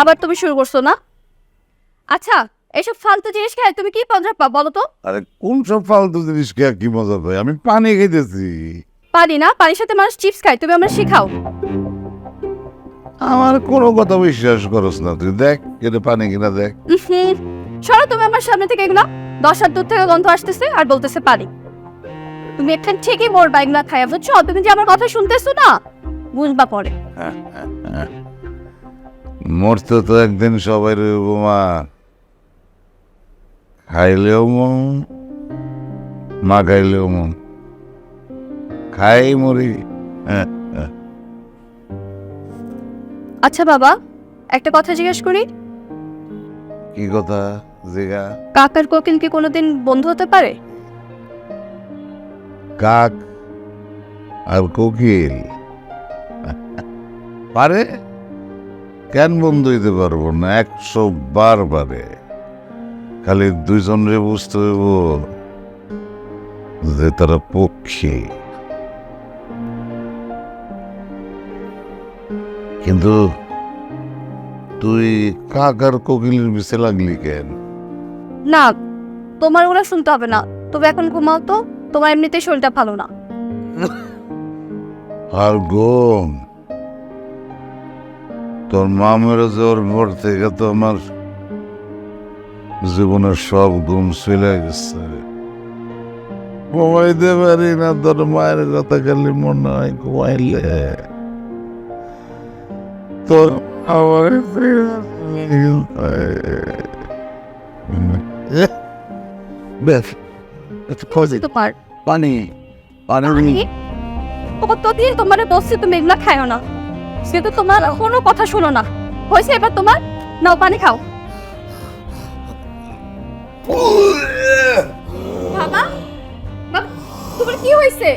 আবার তুমি শুরু করছ না? আচ্ছা এসব ফালতু জিনিস খায় তুমি কি মজা পা বলো তো? আরে কোন সব ফালতু জিনিস খেয়ে কি মজা পাই? আমি পানি খাইতেছি। পানি না পানির সাথে মানুষ চিপস খায় তুমি আমরা শিখাও। আমার কোনো কথা বিশ্বাস করস না তুই দেখ এটা পানি কিনা দেখ। সরো তুমি আমার সামনে থেকে এগুলো। দশ হাত দূর থেকে গন্ধ আসতেছে আর বলতেছে পানি। তুমি এখান ঠিকই মরবা এগুলা খাইয়া বুঝছ? তুমি যে আমার কথা শুনতেছো না বুঝবা পরে। মরতে তো একদিন সবাই রইব মা। খাইলেও মন না খাইলেও মন। খাই মরি। আচ্ছা বাবা একটা কথা জিজ্ঞেস করি। কি কথা জিগা? কাকার কোকিল কি কোনোদিন বন্ধু হতে পারে? কাক আর কোকিল। পারে? কেন বন্ধ হইতে পারব না? একশো বার পারে খালি দুইজনরে বুঝতে হইব যে তারা পক্ষী। কিন্তু তুই কাক আর কোকিলের পিছে লাগলি কেন? না তোমার ওগুলো শুনতে হবে না। তবে এখন ঘুমাও তো তোমার এমনিতেই শরীরটা ভালো না। আর গোম তোর মা মেরে যাওয়ার পর থেকে তো আমার জীবনের সব ঘুম চলে গেছে। ঘুমাইতে পারি না তোর মায়ের কথা খালি মনে হয় ঘুমাইলে। তোর আমার পানি পানি। পানি? কতদিন তোমার বলছি তুমি এগুলা খাও না। কিন্তু তোমার কোনো কথা শুনো না। হয়েছে এবার তোমার? নাও পানি খাও। বাবা বাবা, তোমার কি হয়েছে?